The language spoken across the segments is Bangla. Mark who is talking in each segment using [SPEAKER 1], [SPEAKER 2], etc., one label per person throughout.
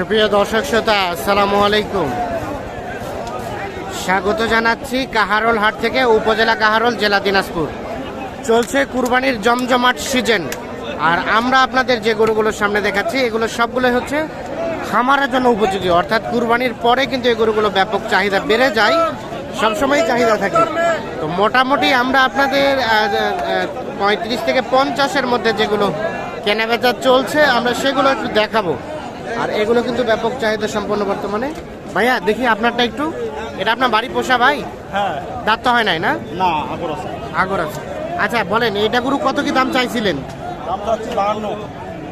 [SPEAKER 1] সুপ্রিয় দর্শক শ্রোতা, আসসালামু আলাইকুম। স্বাগত জানাচ্ছি কাহারোল হাট থেকে, উপজেলা কাহারোল, জেলা দিনাজপুর। চলছে কুরবানির জমজমাট সিজন। আর আমরা আপনাদের যে গরুগুলোর সামনে দেখাচ্ছি, এগুলো সবগুলো হচ্ছে খামারের জন্য উপযোগী। অর্থাৎ কুরবানির পরে কিন্তু এই গরুগুলো ব্যাপক চাহিদা বেড়ে যায় সবসময় চাহিদা থাকে। তো মোটামুটি আমরা আপনাদের পঁয়ত্রিশ থেকে পঞ্চাশের মধ্যে যেগুলো কেনাবেচা চলছে, আমরা সেগুলো একটু দেখাবো। আর এগুলো কিন্তু ব্যাপক চাহিদা সম্পন্ন বর্তমানে। ভাইয়া দেখি আপনারটা একটু। এটা আপনার বাড়ি পোষা ভাই?
[SPEAKER 2] হ্যাঁ।
[SPEAKER 1] দাঁত তো হয় নাই না?
[SPEAKER 2] না আগর আছে।
[SPEAKER 1] আগর আছে। আচ্ছা বলেন এটা গরু কত কি দাম চাইছিলেন?
[SPEAKER 2] দামটা হচ্ছে বাহান্ন।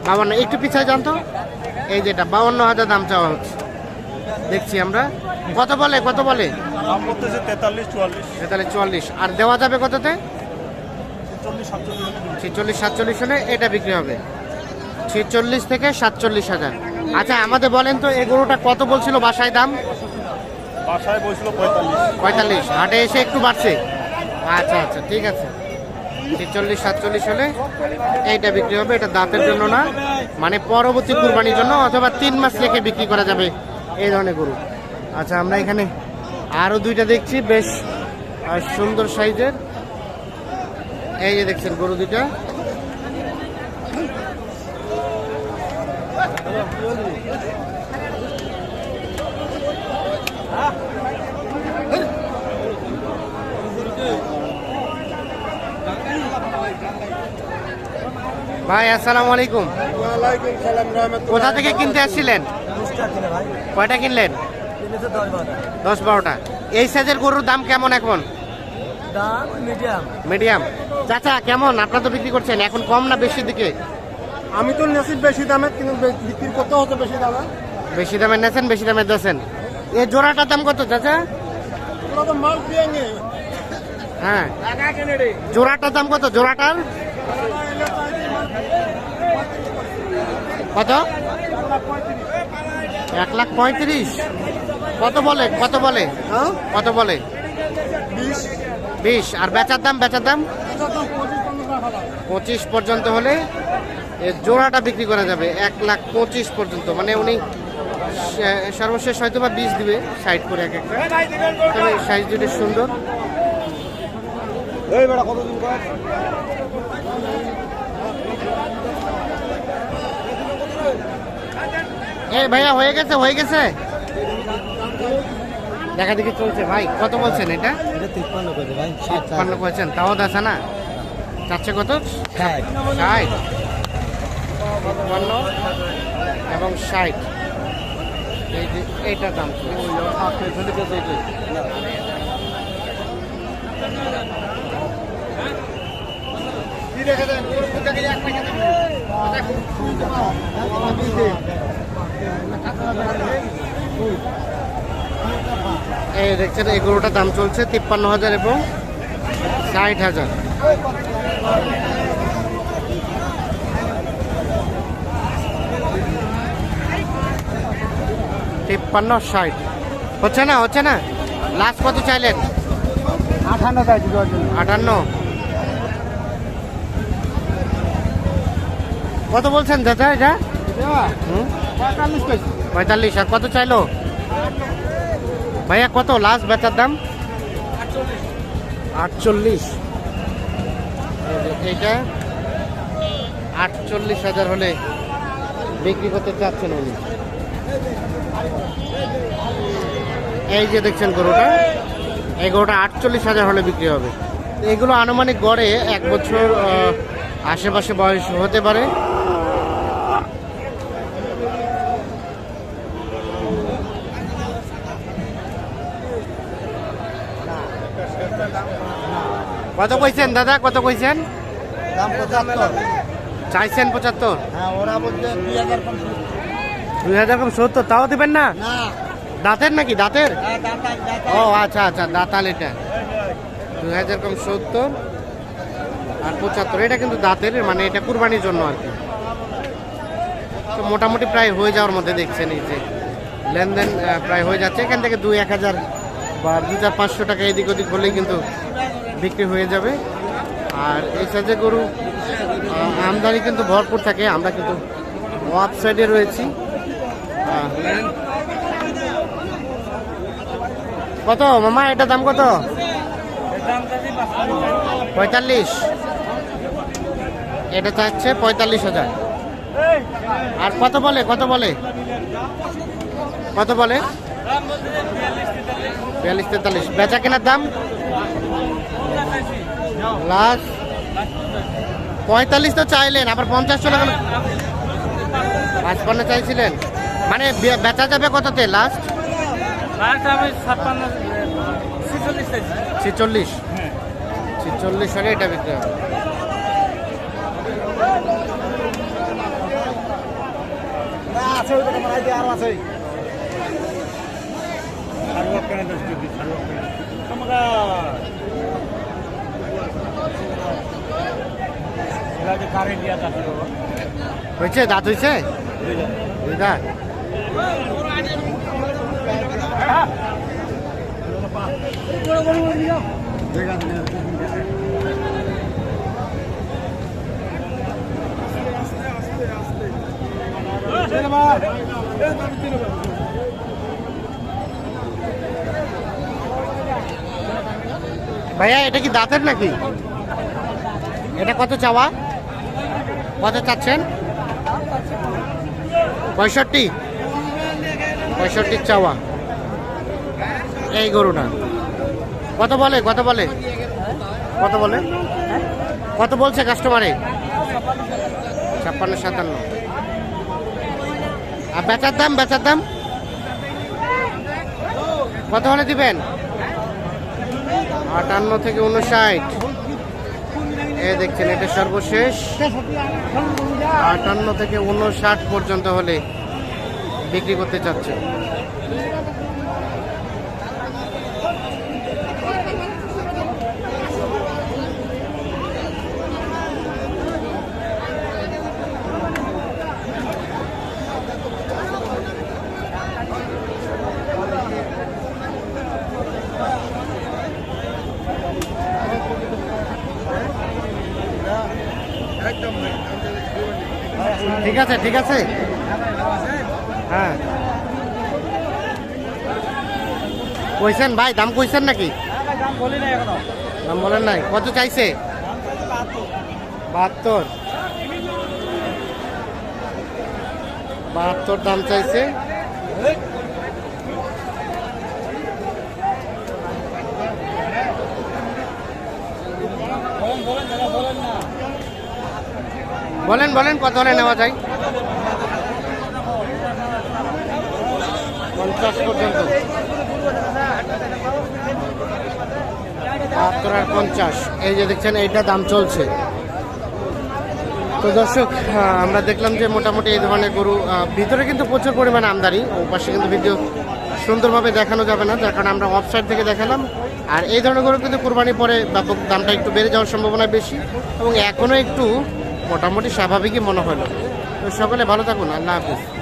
[SPEAKER 1] বাউন্ন একটু পিছায় যান তো। এই যেটা বাউন্ন হাজার দাম চাওয়া হচ্ছে। দেখছি আমরা। কত বলে কত বলে?
[SPEAKER 2] দাম তেতাল্লিশ চুয়াল্লিশ।
[SPEAKER 1] আর দেওয়া যাবে কততে? ছেচল্লিশ সাতচল্লিশ হলে এটা বিক্রি হবে। ছেচল্লিশ থেকে সাতচল্লিশ হাজার। আচ্ছা আমাদের বলেন তো এই গরুটা কত বলছিল বাসায় দাম?
[SPEAKER 2] বাসায় বসছিল পঁয়তাল্লিশ।
[SPEAKER 1] পঁয়তাল্লিশ। হাটে এসে একটু বাড়ছে? আচ্ছা আচ্ছা ঠিক আছে। ছেচল্লিশ সাতচল্লিশ হলে এইটা বিক্রি হবে এটা দাঁতের জন্য না। মানে পরবর্তী কুরবানির জন্য অথবা তিন মাস রেখে বিক্রি করা যাবে এই ধরনের গরু। আচ্ছা আমরা এখানে আরও দুইটা দেখছি বেশ সুন্দর সাইজের। এই যে দেখছেন গরু দুইটা। ভাই আসসালামু আলাইকুম। কোথা থেকে কিনতে আসছিলেন? কয়টা কিনলেন? দশ বারোটা। এই সাইজের গরুর দাম কেমন এখন?
[SPEAKER 3] দাম মিডিয়াম।
[SPEAKER 1] মিডিয়াম। চাচা কেমন? আপনার তো বিক্রি করছেন এখন কম না বেশি দিকে?
[SPEAKER 2] আমি তো নেছি বেশি দামে কিন্তু বিক্রি করতে হতো বেশি দামে।
[SPEAKER 1] বেশি দামে নেছেন বেশি দামে দেছেন। এই জোড়াটার দাম কত চাচা? হ্যাঁ। জোড়াটার দাম কত? জোড়াটার? কত? এক লাখ পঁয়ত্রিশ। কত বলে? কত বলে?
[SPEAKER 2] হ্যাঁ?
[SPEAKER 1] কত বলে?
[SPEAKER 2] বিশ।
[SPEAKER 1] আর বেচার দাম বেচার দাম? পঁচিশ পর্যন্ত হলে জোড়াটা বিক্রি করা যাবে। এক লাখ পঁচিশ পর্যন্ত। মানে উনি সর্বশেষ হয়তো বা বিশ দিবে সাইড করে এক একটা। তবে সাইজ দুটি সুন্দর।
[SPEAKER 2] এই
[SPEAKER 1] ভাইয়া হয়ে গেছে হয়ে গেছে। দেখা দেখি চলছে। ভাই কত বলছেন এটা?
[SPEAKER 3] তিপ্পান্ন
[SPEAKER 1] করেছেন তাও দেখা না? চাচ্ছে কত?
[SPEAKER 3] ষাট।
[SPEAKER 1] ষাট। তিপ্পান্ন এবং ষাট। এই যে এইটার দাম। এই দেখছেন এই গরুটার দাম চলছে তিপ্পান্ন হাজার এবং ষাট হাজার। তিপ্পান্ন ষাট। হচ্ছে না হচ্ছে না? লাস্ট কত চাইলেন?
[SPEAKER 3] আঠান্ন চাইছি দশ জন
[SPEAKER 1] আটান্ন কত বলছেন দাদা এটা?
[SPEAKER 3] পঁয়তাল্লিশ
[SPEAKER 1] আর কত চাইলো? ভাইয়া কত? লাস্ট বেচার দাম? আটচল্লিশ। এই এইটা? আটচল্লিশ হাজার হলে বিক্রি করতে চাচ্ছেন উনি। এই যে দেখছেন গরুটা এই গরুটা আটচল্লিশ হাজার হলে বিক্রি হবে। এগুলো আনুমানিক গড়ে এক বছর আশেপাশে বয়স হতে পারে। কত কইছেন দাদা? কত কইছেন?
[SPEAKER 3] দাম পঁচাত্তর।
[SPEAKER 1] চাইছেন পঁচাত্তর?
[SPEAKER 3] হ্যাঁ ওরা বলছে দুই হাজার কম
[SPEAKER 1] দুই হাজার কম সত্তর তাও দিবেন না?
[SPEAKER 3] না।
[SPEAKER 1] দাঁতের নাকি দাঁতের?
[SPEAKER 3] হ্যাঁ,
[SPEAKER 1] ও আচ্ছা আচ্ছা দাঁতাল এটা। দুই হাজার কম সত্তর আর পঁচাত্তর এটা কিন্তু দাঁতের মানে এটা কুরবানির জন্য আর কি। তো মোটামুটি প্রায় হয়ে যাওয়ার মধ্যে দেখছেন এই যে। লেনদেন প্রায় হয়ে যাচ্ছে। এখান থেকে দুই এক হাজার বা দু চার পাঁচশো টাকা এদিক ওদিক হলেই কিন্তু বিক্রি হয়ে যাবে। আর এই সাইজের গরু আমদানি কিন্তু ভরপুর থাকে। আমরা কিন্তু ওয়াপ সাইডে রয়েছি। কত মামা, এটা দাম কত? পঁয়তাল্লিশ। এটা চাচ্ছে পঁয়তাল্লিশ হাজার। আর কত বলে কত বলে? কত বলে? বিয়াল্লিশ তেতাল্লিশ। বেচা কেনার দাম? লাস্ট। পঁয়তাল্লিশ তো চাইলেন আবার পঞ্চাশ চলে গেল। পাঁচপান্ন চাইছিলেন। মানে বে- বেচা যাবে কততে লাস্ট? ছেচল্লিশ ছেচল্লিশ। হলে এটা বিক্রি হবে।
[SPEAKER 2] আছে ওই কথা মারাই দিয়ে আরও আছে
[SPEAKER 1] হয়েছে দাঁত হয়েছে? ভাইয়া এটা কি দাঁতের নাকি? এটা কত চাওয়া? কত চাচ্ছেন? পঁয়ষট্টি? পঁয়ষট্টির চাওয়া। এই গরুটা কত বলে? কত বলে? কত বলে? কত বলছে কাস্টমারে? ছাপ্পান্ন, সাতান্ন। আর বেচার দাম বেচার দাম? কত হলে দিবেন? আটান্ন থেকে উনষাট। এ দেখছেন এটা সর্বশেষ। আটান্ন থেকে উনষাট পর্যন্ত হলে বিক্রি করতে চাচ্ছে ঠিক আছে ঠিক আছে? হ্যাঁ। কইছেন ভাই, দাম কইছেন নাকি? দাম বলেন নাই, কত চাইছে? বাহাত্তর। বাহাত্তর দাম চাইছে। বলেন বলেন, কত হলে নেওয়া যায়? পঞ্চাশ পর্যন্ত। বাহাত্তর আর পঞ্চাশ। এই যে দেখছেন, এইটা দাম চলছে। তো দর্শক আমরা দেখলাম যে মোটামুটি এই ধরনের গরু ভিতরে কিন্তু প্রচুর পরিমাণে আমদানি, ও পাশে কিন্তু ভিডিও সুন্দরভাবে দেখানো যাবে না, যার কারণে আমরা অফসাইড থেকে দেখালাম। আর এই ধরনের গরু কিন্তু কুরবানি পরে ব্যাপক দামটা একটু বেড়ে যাওয়ার সম্ভাবনা বেশি, এবং এখনও একটু মোটামুটি স্বাভাবিকই মনে হলো। তো সকলে ভালো থাকুন আল্লাহ হাফিজ।